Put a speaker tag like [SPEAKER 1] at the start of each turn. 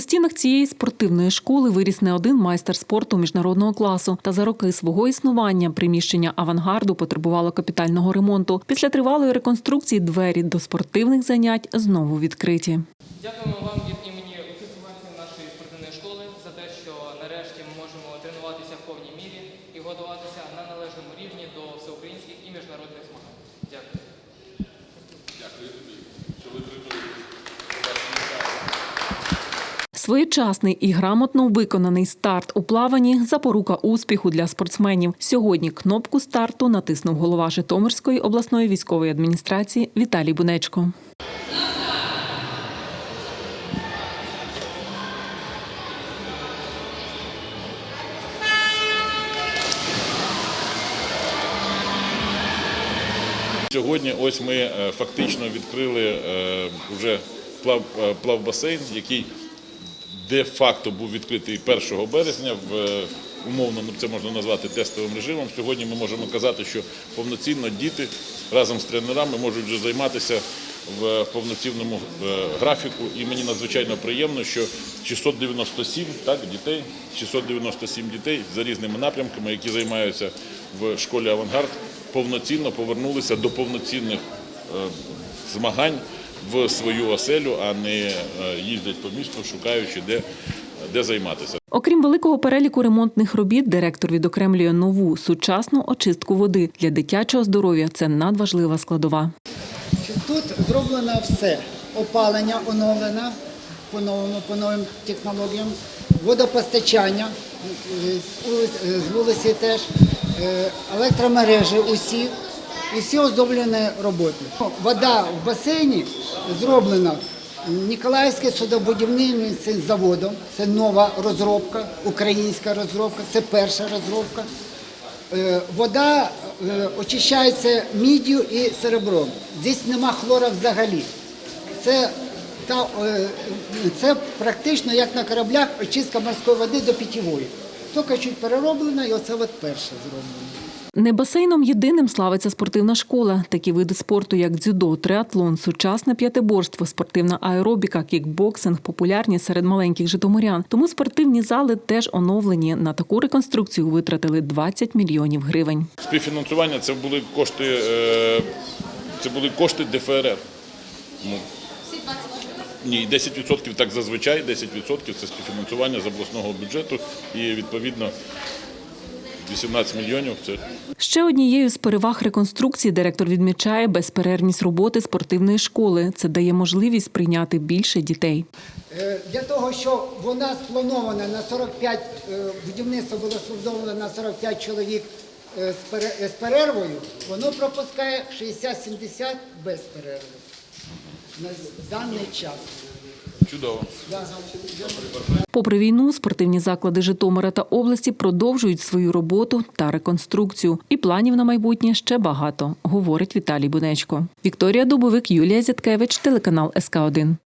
[SPEAKER 1] У стінах цієї спортивної школи виріс не один майстер спорту міжнародного класу. Та за роки свого існування приміщення авангарду потребувало капітального ремонту. Після тривалої реконструкції двері до спортивних занять знову відкриті.
[SPEAKER 2] Дякуємо вам від імені усіх нашої спортивної школи за те, що нарешті ми можемо тренуватися в повній мірі і готуватися на належному рівні до всеукраїнських і міжнародних змагань. Дякую.
[SPEAKER 1] Своєчасний і грамотно виконаний старт у плаванні запорука успіху для спортсменів. Сьогодні кнопку старту натиснув голова Житомирської обласної військової адміністрації Віталій Бунечко.
[SPEAKER 3] Сьогодні ось ми е, фактично відкрили е, вже е, плавбасейн, який де-факто був відкритий 1 березня в е, умовно ну, це можна назвати тестовим режимом. Сьогодні ми можемо казати, що повноцінно діти разом з тренерами можуть вже займатися в повноцінному е, графіку. І мені надзвичайно приємно, що 697 так, дітей, 697 дітей за різними напрямками, які займаються в школі Авангард, повноцінно повернулися до повноцінних е, змагань в свою оселю, а не е, їздять по місту, шукаючи де, де займатися.
[SPEAKER 1] Окрім великого переліку ремонтних робіт, директор відокремлює нову сучасну очистку води для дитячого здоров'я. Це надважлива складова.
[SPEAKER 4] тут зроблено все. Опалення оновлено по новому, по новим технологіям, водопостачання е, з е, вулиці теж, е, електромережі усі і всі оздоблені роботи. Вода в басейні зроблена Ніколаївським судобудівним заводом. Це нова розробка, українська розробка, це перша розробка. Е, Вода е, очищається міддю і серебром. Здесь нема хлора взагалі. Це, та, е, це практично як на кораблях очистка морської води до питьової. Тільки чуть перероблена і оце от перше зроблено.
[SPEAKER 1] Не басейном єдиним славиться спортивна школа. Такі види спорту, як дзюдо, триатлон, сучасне п'ятиборство, спортивна аеробіка, кікбоксинг популярні серед маленьких житомирян. Тому спортивні зали теж оновлені. На таку реконструкцію витратили 20 мільйонів гривень.
[SPEAKER 3] Співфінансування це були кошти, е, це були кошти ДФРР. Ні, 10% так зазвичай, 10% це співфінансування з обласного бюджету і відповідно 18 мільйонів це
[SPEAKER 1] Ще однією з переваг реконструкції директор відмічає безперервність роботи спортивної школи. Це дає можливість прийняти більше дітей.
[SPEAKER 4] Е, Для того, щоб вона спланована на 45, е, будівництво було сплановано на 45 чоловік з е, з перервою, воно пропускає 60-70 без перерви на даний час.
[SPEAKER 3] чудово.
[SPEAKER 1] Попри війну, спортивні заклади Житомира та області продовжують свою роботу та реконструкцію. І планів на майбутнє ще багато, говорить Віталій Бунечко. Вікторія Дубовик, Юлія Зяткевич, телеканал СК 1